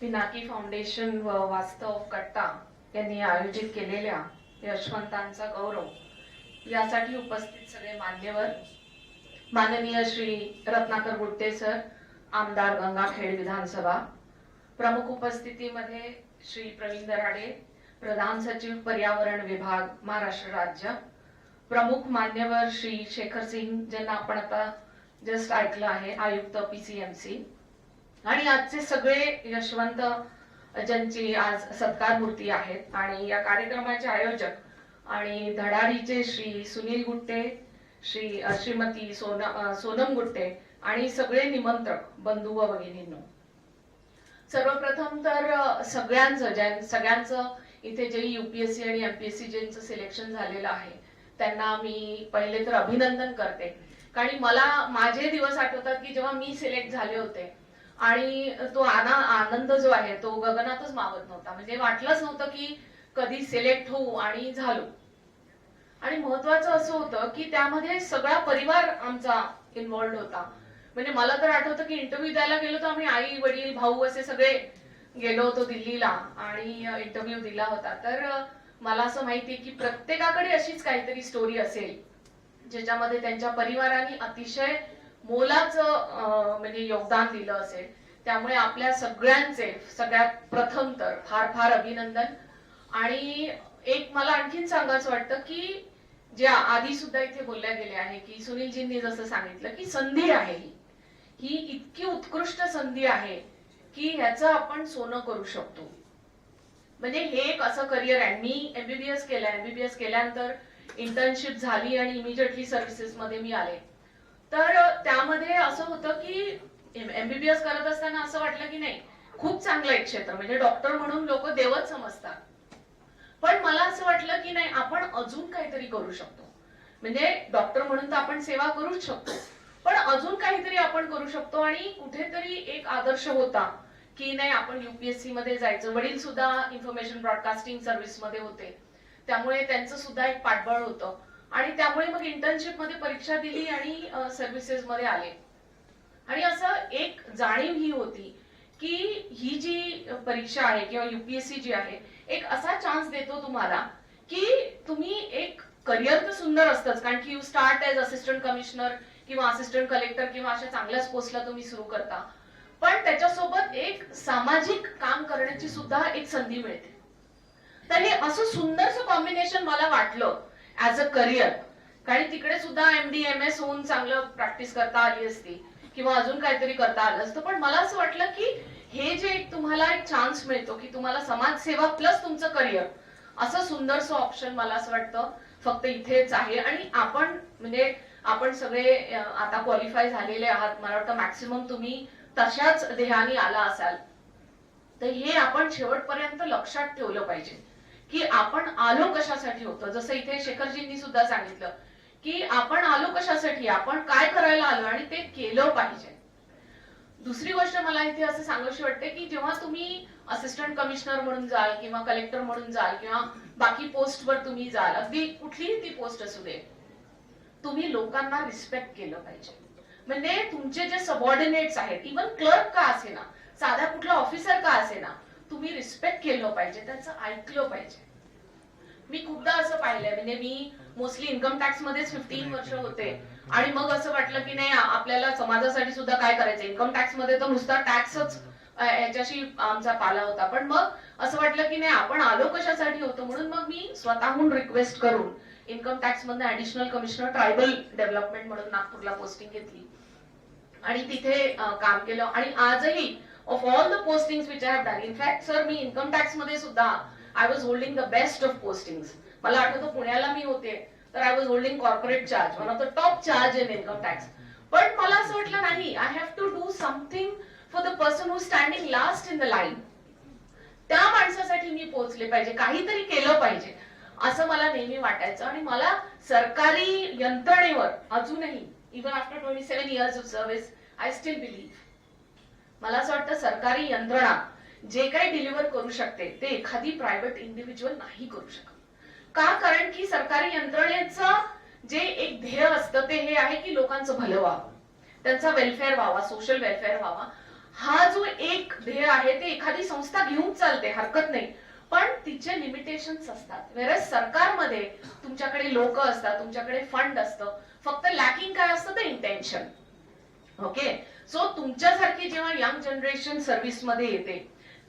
Pinaki foundation व वास्तव कट्टा यांनी आयोजित केलेल्या यशवंतांचा गौरव यासाठी उपस्थित सगळे मान्यवर माननीय श्री रत्नाकर गुट्टे सर आमदार गंगाखेड विधानसभा प्रमुख उपस्थितीमध्ये श्री प्रवीण दराडे प्रधान सचिव पर्यावरण विभाग महाराष्ट्र राज्य प्रमुख मान्यवर श्री शेखर सिंग ज्यांना आपण आता जस्ट ऐकलं आहे आयुक्त पीसीएमसी आणि आजचे सगळे यशवंत ज्यांची आज सत्कार मूर्ती आहेत आणि या कार्यक्रमाचे आयोजक आणि धडारीचे श्री सुनील गुट्टे श्री श्रीमती सोना सोनम गुट्टे आणि सगळे निमंत्रक बंधू व भगिनींनो. सर्वप्रथम तर सगळ्यांचं ज्या सगळ्यांचं इथे जे युपीएससी आणि एमपीएससी ज्यांचं सिलेक्शन झालेलं आहे त्यांना मी पहिले तर अभिनंदन करते. कारण मला माझे दिवस आठवतात की जेव्हा मी सिलेक्ट झाले होते आणि तो आना आनंद जो आहे तो गगनातच मावत नव्हता. म्हणजे वाटलंच नव्हतं की कधी सिलेक्ट होऊ आणि झालो. आणि महत्वाचं असं होतं की त्यामध्ये सगळा परिवार आमचा इन्व्हॉल्ड होता. म्हणजे मला तर आठवतं की इंटरव्ह्यू द्यायला गेलो तर आम्ही आई वडील भाऊ असे सगळे गेलो होतो दिल्लीला आणि इंटरव्ह्यू दिला होता. तर मला असं माहितीये की प्रत्येकाकडे अशीच काहीतरी स्टोरी असेल ज्याच्यामध्ये त्यांच्या परिवाराने अतिशय मोलाचं म्हणजे योगदान दिलं असेल त्यामुळे आपल्या सगळ्यांचे सगळ्यात प्रथम तर फार फार अभिनंदन. आणि एक मला आणखीन सांगायचं वाटतं की जे आधी सुद्धा इथे बोलल्या गेले आहे की सुनीलजींनी जसं सांगितलं की संधी आहे ही. ही इतकी उत्कृष्ट संधी आहे की ह्याचं आपण सोनं करू शकतो. म्हणजे हे एक असं करिअर आहे. मी एमबीबीएस केलं एमबीबीएस केल्यानंतर इंटर्नशिप झाली आणि इमिजिएटली सर्व्हिसेसमध्ये मी आले. तर त्यामध्ये असं होतं की एमबीबीएस करत असताना असं वाटलं की नाही खूप चांगलं एक क्षेत्र. म्हणजे डॉक्टर म्हणून लोक देवच समजतात. पण मला असं वाटलं की नाही आपण अजून काहीतरी करू शकतो. म्हणजे डॉक्टर म्हणून तर आपण सेवा करूच शकतो. पण अजून काहीतरी आपण करू शकतो आणि कुठेतरी एक आदर्श होता की नाही आपण युपीएससी मध्ये जायचं. वडील सुद्धा इन्फॉर्मेशन ब्रॉडकास्टिंग सर्व्हिसमध्ये होते. त्यामुळे त्यांचं सुद्धा एक पाठबळ होतं. आणि त्यामुळे मग इंटर्नशिपमध्ये परीक्षा दिली आणि सर्व्हिसेस मध्ये आले. आणि असं एक जाणीव ही होती की ही जी परीक्षा आहे किंवा युपीएससी जी आहे एक असा चान्स देतो तुम्हाला की तुम्ही एक करिअर तर सुंदर असतंच. कारण की you start as assistant commissioner किंवा असिस्टंट कलेक्टर किंवा अशा चांगल्याच पोस्टला तुम्ही सुरू करता. पण त्याच्यासोबत एक सामाजिक काम करण्याची सुद्धा एक संधी मिळते. तर हे असं सुंदरसं कॉम्बिनेशन मला वाटलं ऍज अ करिअर कारण तिकडे सुद्धा एम डी एम एस होऊन चांगलं प्रॅक्टिस करता आली असती किंवा अजून काहीतरी करता आलं असतं. पण मला असं वाटलं की हे जे एक तुम्हाला एक चान्स मिळतो की तुम्हाला समाजसेवा प्लस तुमचं करिअर असं सुंदरसं ऑप्शन मला असं वाटतं. फक्त इथेच आहे. आणि आपण म्हणजे आपण सगळे आता क्वालिफाय झालेले आहात. मला वाटतं मॅक्सिमम तुम्ही तशाच देहानी आला असाल. तर हे आपण शेवटपर्यंत लक्षात ठेवलं पाहिजे. की आपण आलो कशासाठी होतो? जसं इथे शेखरजींनी सुद्धा सांगितलं की आपण आलो कशासाठी? आपण काय करायला आलो आणि ते केलं पाहिजे. दुसरी गोष्ट मला इथे असं सांगायची वाटते की जेव्हा तुम्ही असिस्टंट कमिशनर म्हणून जाल किंवा कलेक्टर म्हणून जाल किंवा बाकी पोस्टवर तुम्ही जाल अगदी कुठलीही ती पोस्ट असू दे तुम्ही लोकांना रिस्पेक्ट केलं पाहिजे. म्हणजे तुमचे जे सबऑर्डिनेट्स आहेत इवन क्लर्क का असेना साधा कुठला ऑफिसर का असेना तुम्ही रिस्पेक्ट केलं पाहिजे त्यांचं ऐकलं पाहिजे. मी खूपदा असं पाहिलंय म्हणजे मी मोस्टली इन्कम टॅक्स मध्येच फिफ्टीन वर्ष होते. आणि मग असं वाटलं की नाही आपल्याला समाजासाठी सुद्धा काय करायचं? इन्कम टॅक्समध्ये तर नुसता टॅक्सच याच्याशी आमचा पाला होता. पण मग असं वाटलं की नाही आपण आलो कशासाठी होतो? म्हणून मग मी स्वतःहून रिक्वेस्ट करून इन्कम टॅक्स मधनं ऍडिशनल कमिशनर ट्रायबल डेव्हलपमेंट म्हणून नागपूरला पोस्टिंग घेतली. आणि तिथे काम केलं. आणि आजही of all the posting which I have done in fact sir me income टॅक्समध्ये सुद्धा I was holding the best of posting मला आठवतं पुण्याला मी होते तर I was holding corporate charge one of the top charge in income tax पण मला असं वाटलं नाही I have to do something for the person who standing last in the line त्या माणसासाठी मी पोहोचले पाहिजे काहीतरी केलं पाहिजे असं मला नेहमी वाटायचं. आणि मला सरकारी यंत्रणेवर अजूनही even after twenty seven years of service I still believe मला असं वाटतं सरकारी यंत्रणा जे काही डिलिव्हर करू शकते ते एखादी प्रायव्हेट इंडिव्हिज्युअल नाही करू शकत. का? कारण की सरकारी यंत्रणेचं जे एक ध्येय असतं ते हे आहे की लोकांचं भलं व्हावं. त्यांचा वेलफेअर व्हावा सोशल वेलफेअर व्हावा. हा जो एक ध्येय आहे ते एखादी संस्था घेऊन चालते हरकत नाही. पण तिचे लिमिटेशन्स असतात. वेरस सरकारमध्ये तुमच्याकडे लोक असतात तुमच्याकडे फंड असतं. फक्त लॅकिंग काय असतं? ते इंटेन्शन ओके सो तुमच्यासारखी जेव्हा यंग जनरेशन सर्व्हिसमध्ये येते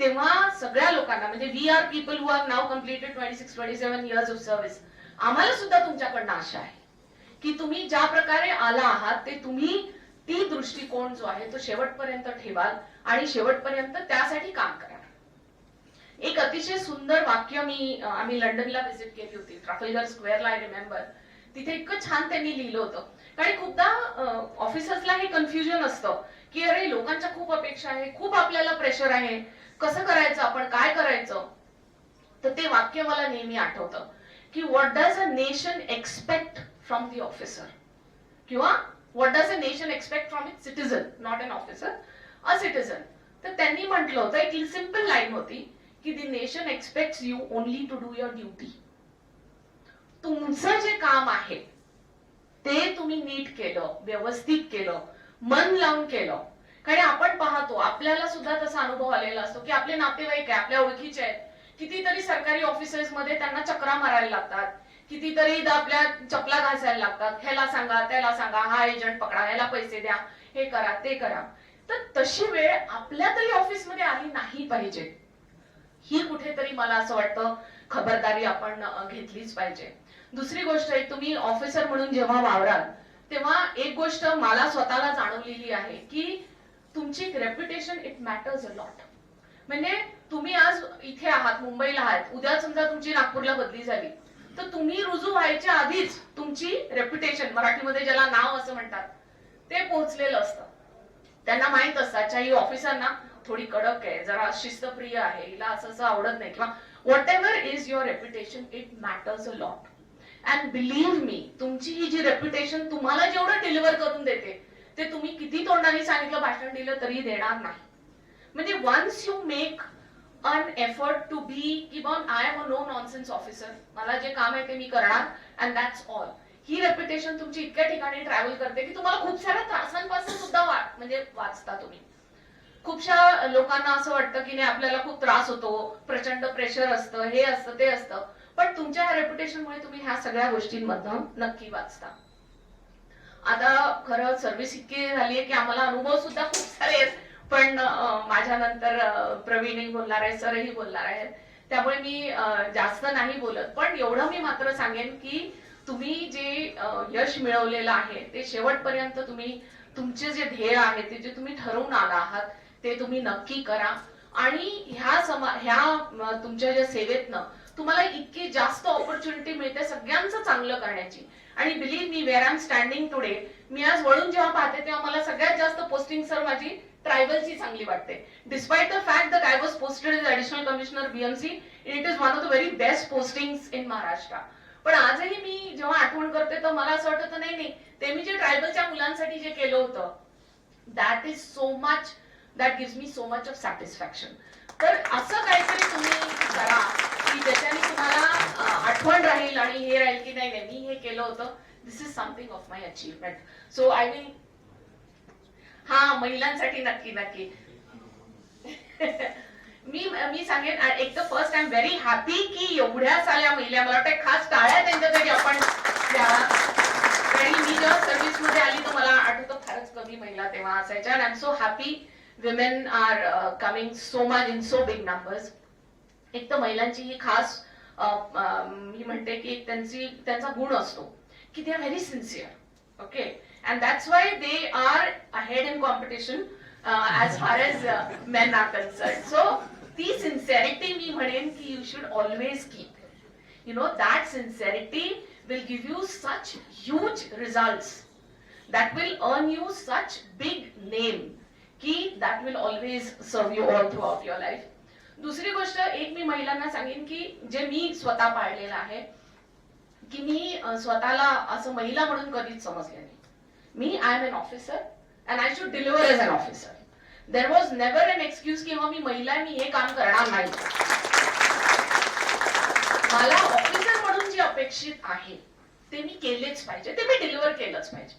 तेव्हा सगळ्या लोकांना म्हणजे we are people who are now completed twenty six twenty seven years of service आम्हाला सुद्धा तुमच्याकडनं आशा आहे की तुम्ही ज्या प्रकारे आला आहात ते तुम्ही ती दृष्टिकोन जो आहे तो शेवटपर्यंत ठेवाल आणि शेवटपर्यंत त्यासाठी काम कराल. एक अतिशय सुंदर वाक्य मी आम्ही लंडनला व्हिजिट केली होती ट्राफलगर स्क्वेअरला आय रिमेंबर तिथे इतकं छान त्यांनी लिहिलं होतं. कारण खूपदा ऑफिसर्सला हे कन्फ्युजन असतं की अरे लोकांच्या खूप अपेक्षा आहे खूप आपल्याला प्रेशर आहे. कसं करायचं आपण काय करायचं? तर ते वाक्य मला नेहमी आठवतं की what does a nation expect from the officer किंवा what does a nation expect from its citizen not an officer a citizen तर त्यांनी म्हटलं होतं एक सिंपल लाईन होती की the nation expect you only to do your duty तुमचं जे काम आहे ते तुम्ही नीट केलं व्यवस्थित केलं मन लावून केलं. कारण आपण पाहतो आपल्याला सुद्धा तसा अनुभव आलेला असतो की आपले नातेवाईक आहे आपल्या ओळखीचे आहेत. कितीतरी सरकारी ऑफिसर्समध्ये त्यांना चक्रा मारायला लागतात. कितीतरी आपल्या चपला घासायला लागतात. ह्याला सांगा त्याला सांगा हा एजंट पकडा ह्याला पैसे द्या हे करा ते करा. तर तशी वेळ आपल्या तरी ऑफिसमध्ये आली नाही पाहिजे. ही कुठेतरी मला असं वाटतं खबरदारी आपण घेतलीच पाहिजे. दुसरी गोष्ट एक तुम्ही ऑफिसर म्हणून जेव्हा वावराल तेव्हा एक गोष्ट मला स्वतःला जाणवलेली आहे की तुमची reputation it matters a lot म्हणजे तुम्ही आज इथे आहात मुंबईला आहात उद्या समजा तुमची नागपूरला बदली झाली तर तुम्ही रुजू व्हायच्या आधीच तुमची रेप्युटेशन मराठीमध्ये ज्याला नाव असं म्हणतात ते पोहोचलेलं असतं. त्यांना माहीत असतं अच्छा ही ऑफिसरना थोडी कडक आहे जरा शिस्तप्रिय आहे हिला असं असं आवडत नाही किंवा what is your reputation it matters a lot and believe me तुमची ही जी रेप्युटेशन तुम्हाला जेवढं डिलिव्हर करून देते ते तुम्ही किती तोंडाने सांगितलं भाषण दिलं तरी देणार नाही. म्हणजे once you make an effort to be even I am a no nonsense officer मला जे काम आहे ते मी करणार अँड दॅट्स ऑल ही रेप्युटेशन तुमची इतक्या ठिकाणी ट्रॅव्हल करते की तुम्हाला खूप साऱ्या त्रासांपासून सुद्धा म्हणजे वाचता तुम्ही. खूपशा लोकांना असं वाटतं की नाही आपल्याला खूप त्रास होतो प्रचंड प्रेशर असतं हे असतं ते असतं. पण तुमच्या रेप्युटेशनमुळे तुम्ही ह्या सगळ्या गोष्टींमधून नक्की वाचता. आता खरं सर्व्हिस इतकी झाली आहे की आम्हाला अनुभव सुद्धा खूप सारे आहेत. पण माझ्या माझ्यानंतर प्रवीणही बोलणार आहे सरही बोलणार आहेत. त्यामुळे मी जास्त नाही बोलत. पण एवढं मी मात्र सांगेन की तुम्ही जे यश मिळवलेलं आहे ते शेवटपर्यंत तुम्ही तुमचे जे ध्येय आहे ते जे तुम्ही ठरवून आला आहात ते तुम्ही नक्की करा. आणि ह्या समा ह्या तुमच्या ज्या सेवेतनं तुम्हाला इतकी जास्त ऑपॉर्च्युनिटी मिळते सगळ्यांचं चांगलं करण्याची. आणि believe me where I am standing today मी आज वळून जेव्हा पाहते तेव्हा मला सगळ्यात जास्त पोस्टिंग सर माझी ट्रायबलची चांगली वाटते. Despite the fact that I was posted as additional commissioner BMC it is one of the very best posting in Maharashtra पण आजही मी जेव्हा आठवण करते तर मला असं वाटतं नाही नाही ते मी जे ट्रायबलच्या मुलांसाठी जे केलं होतं that is so much that gives me so much of satisfaction तर असं काहीतरी तुम्ही करा की ज्याच्याने तुम्हाला आठवण राहील आणि हे राहील की नाही नाही मी हे केलं होतं. This is something of my achievement so I will हा महिलांसाठी नक्की नक्की. मी मी सांगेन एक तर first I am very happy की एवढ्या साऱ्या महिला मला वाटतं खास टाळ्या त्यांच्यासाठी आपण आणि मी जेव्हा सर्व्हिसमध्ये आली तर मला आठवतं फारच कमी महिला तेव्हा असायच्या. I am so happy women are coming so much in so big numbers एक तर महिलांची ही खास अ, अ, मी म्हणते की एक त्यांची त्यांचा गुण असतो की they are very sincere okay and that's why they are ahead in competition as far as men are concern so ती सिन्सिअरिटी मी म्हणेन की you should always keep you know that sincerity will give you such huge results that will earn you such big name. की that will always serve you all throughout your life दुसरी गोष्ट एक मी महिलांना सांगेन की जे मी स्वतः पाळलेलं आहे की मी स्वतःला असं महिला म्हणून कधीच समजले नाही. मी I am an officer and I should deliver as an officer there was never an excuse किंवा मी महिला आहे, मी हे काम करणार नाही. मला ऑफिसर म्हणून जे अपेक्षित आहे ते मी केलेच पाहिजे ते मी डिलिव्हर केलंच पाहिजे.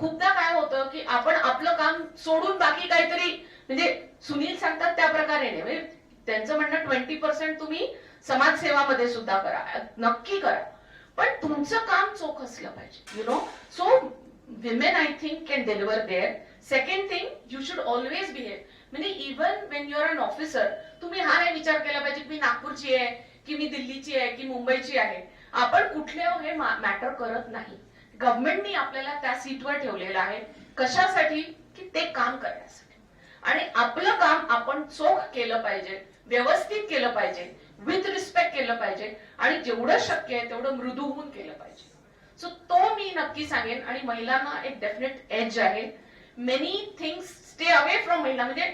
खूपदा काय होतं की आपण आपलं काम सोडून बाकी काहीतरी म्हणजे सुनील सांगतात त्या प्रकारे नाही म्हणजे त्यांचं म्हणणं ट्वेंटी पर्सेंट तुम्ही समाजसेवामध्ये सुद्धा करा नक्की करा. पण तुमचं काम चोख असलं पाहिजे you know so women I think can deliver their second thing you should always behave म्हणजे even when your an officer तुम्ही हा नाही विचार केला पाहिजे की मी नागपूरची आहे की मी दिल्लीची आहे की मुंबईची आहे. आपण कुठले हो हे मॅटर करत नाही. गव्हर्नमेंटनी आपल्याला त्या सीटवर ठेवलेलं आहे. कशासाठी? की ते काम करण्यासाठी. आणि आपलं काम आपण चोख केलं पाहिजे व्यवस्थित केलं पाहिजे विथ रिस्पेक्ट केलं पाहिजे आणि जेवढं शक्य आहे तेवढं मृदू होऊन केलं पाहिजे. सो तो मी नक्की सांगेन आणि महिलांना एक डेफिनेट एज आहे. Many things stay away from महिला म्हणजे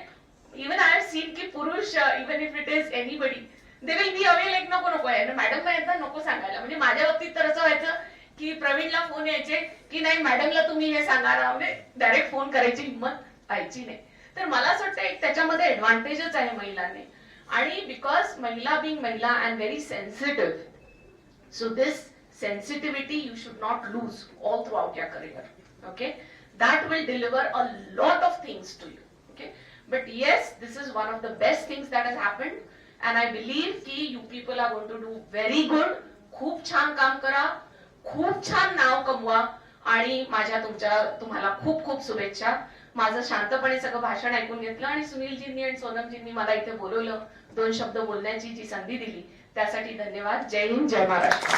इवन आय हॅव सीन की पुरुष even if it is anybody they will be away like नको नको आहे मॅडम येतात नको सांगायला. म्हणजे माझ्या बाबतीत तर असं व्हायचं की प्रवीणला फोन यायचे की नाही मॅडमला तुम्ही हे सांगा म्हणजे डायरेक्ट फोन करायची हिंमत व्हायची नाही. तर मला असं वाटतं एक त्याच्यामध्ये ऍडव्हान्टेजच आहे महिलांनी. आणि बिकॉज महिला बिंग महिला I am very sensitive so this sensitivity you should not lose all throughout your career okay that will deliver a lot of things to you okay but yes this is one of the best things that has happen and I believe की you people are gone to do very good खूप छान काम करा खूप छान नाव कमवा आणि माझ्या तुमच्या तुम्हाला खूप खूप शुभेच्छा. माझं शांतपणे सगळं भाषण ऐकून घेतलं आणि सुनीलजींनी आणि सोनमजींनी मला इथे बोलवलं. दोन शब्द बोलण्याची जी संधी दिली. त्यासाठी धन्यवाद. जय हिंद जय महाराष्ट्र.